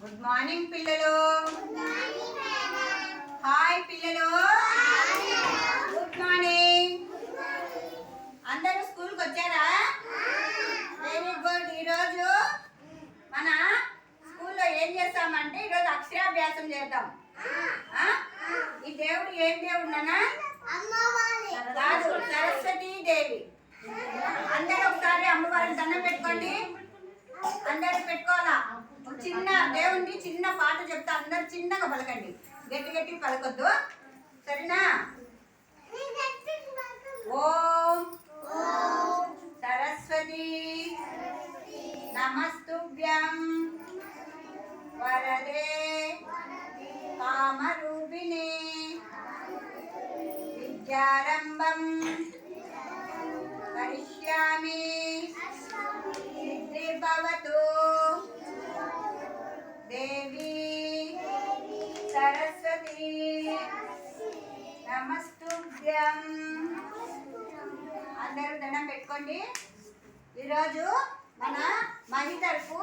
Good morning పిల్లలు. Hi పిల్లలు. Good morning అందరూ స్కూల్కి వచ్చారా? వెరీ గుడ్ ఈరోజు మన స్కూల్లో ఏం చేస్తామంటే ఈరోజు అక్షరాభ్యాసం చేద్దాం? ఈ దేవుడు ఏం దేవుడు నాన్న? కాదు సరస్వతీ దేవి అందరూ ఒకసారి అమ్మవారిని దండం పెట్టుకోండి. చిన్న దేవుణ్ణి చిన్న పాట చెప్తా అందరు చిన్నగా పలకండి. గట్టి గట్టి పలకొద్దు. సరేనా? ఓం సరస్వతి నమస్తుభ్యం. పెట్టుకోండి ఈరోజు మన మహిళలకు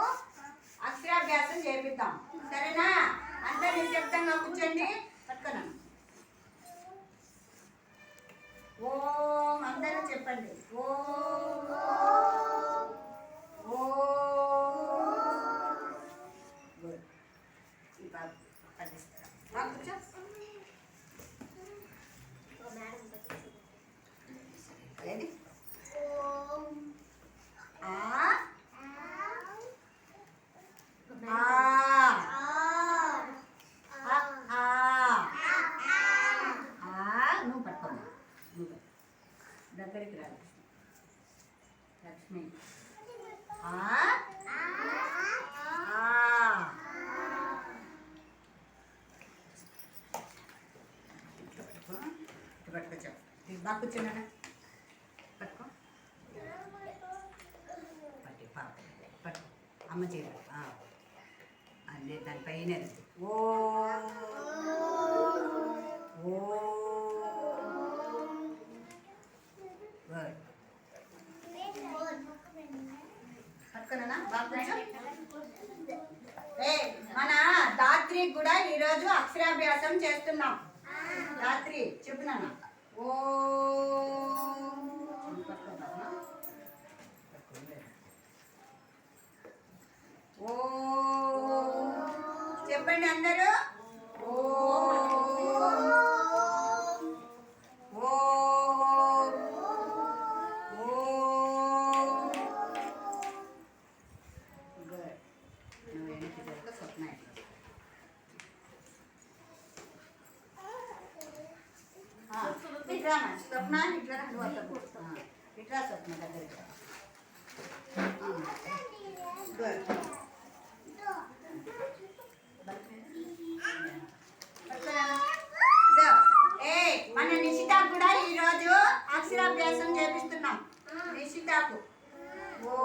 అక్షరాభ్యాసం చేపిద్దాం. సరేనా? అందరు నిశ్శబ్దంగా కూర్చోండి. పట్టుకున్నాను ఓం అందరూ చెప్పండి. ఓం ఓం గుడ్ ఈ బాబు పట్టిస్తారా బాగా కూర్చో ఏది ఆ ఆ ఆ ఆ నువ్వు పట్టుకోమ్మా నువ్వు పట్టుకో. దగ్గరికి రా లక్ష్మి. ఆ? పట్టుకో బాగా పట్టుకో పట్టి పట్టుకో అమ్మ చీర అన్నీ దానిపైన ఓ. పట్టుకున్నానా ఏ మన దాత్రి కూడా ఈరోజు అక్షరాభ్యాసం చేస్తున్నాం రాత్రి చెప్పున్నాను ఓ చెప్పండి అందరూ ఇట్రా అమ్మా. స్వప్న ఇట్లా రా, నువ్వు ఇట్రా స్వప్న దగ్గరికి మన నిషితాకు కూడా ఈరోజు అక్షరాభ్యాసం చేపిస్తున్నాం. నిషితాకు ఓ.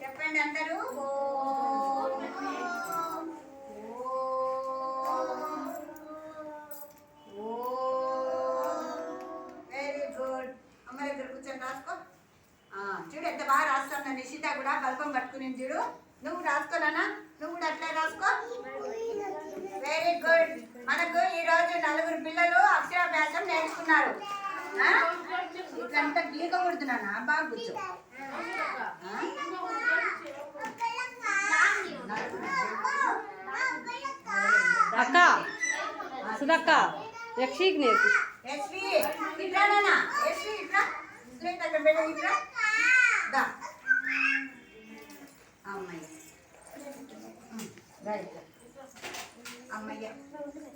చెప్పండి అందరూ. కూడా బల్బం పట్టుకుని చూడు. నువ్వు రాసుకోనా నువ్వు కూడా అట్లే రాసుకో. వెరీ గుడ్ మనకు ఈ రోజు నలుగురు పిల్లలు అక్షరాభ్యాసం నేర్చుకున్నారు? ఇట్లంతా గీకకూడదునా బాగా కూర్చో. ఆ? అక్క సుధక్క యక్షికి నేర్పి ఇట్రా నాన్న ఎస్వి ఇట్రా ప్లేట్ దా అమ్మయ్య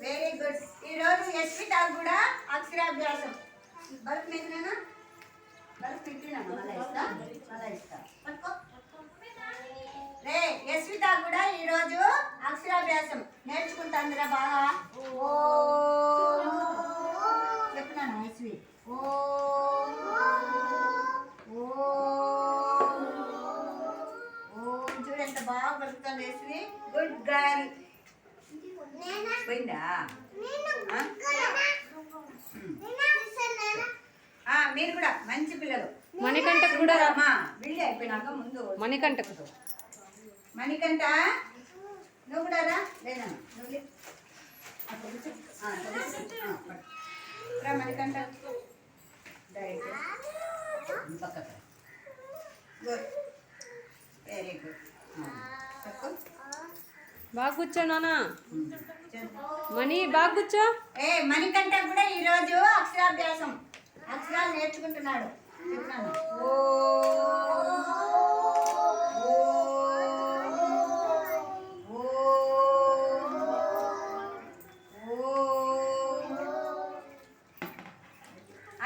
వెరీ గుడ్ ఈరోజు టాక్ కూడా అక్షరాభ్యాసం. బల్బ్ మీద బల్బ్ పెట్టినా మళ్ళీ ఇస్తా మళ్ళీ ఇస్తా పట్టుకో. రే యశ్విత కూడా ఈరోజు అక్షరాభ్యాసం. నేర్చుకుంటాందిరా బాగా. ఓ. చెప్తున్నాను యశ్వి? ఓ. పలుకుతుంది యశ్వి గుడ్ గర్ల్ పోయిందా? మీరు కూడా మంచి పిల్లలు. మణికంఠకు కూడా రా. అమ్మా వెళ్ళి అయిపోయినాక ముందు మణికంఠకు. మణికంట నువ్వు కూడా రా. లేనా నువ్వు. రా మణికంట రైట్ పక్కకు గుడ్ వెరీ గుడ్ బాగా కూర్చో నాన్న మణి బాగా కూర్చో. ఏ మణికంఠ కూడా ఈరోజు అక్షరాభ్యాసం. అక్షరాలు నేర్చుకుంటున్నాడు. చెప్తున్నాను. ఓ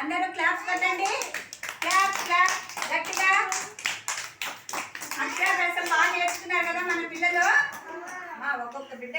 అందరూ క్లాప్స్ కొట్టండి. క్లాప్ క్లాప్ గట్టిగా. అక్షరాభ్యాసం బాగా నేర్చుకున్నారు కదా మన పిల్లలు. ఒక్కొక్క బిడ్డ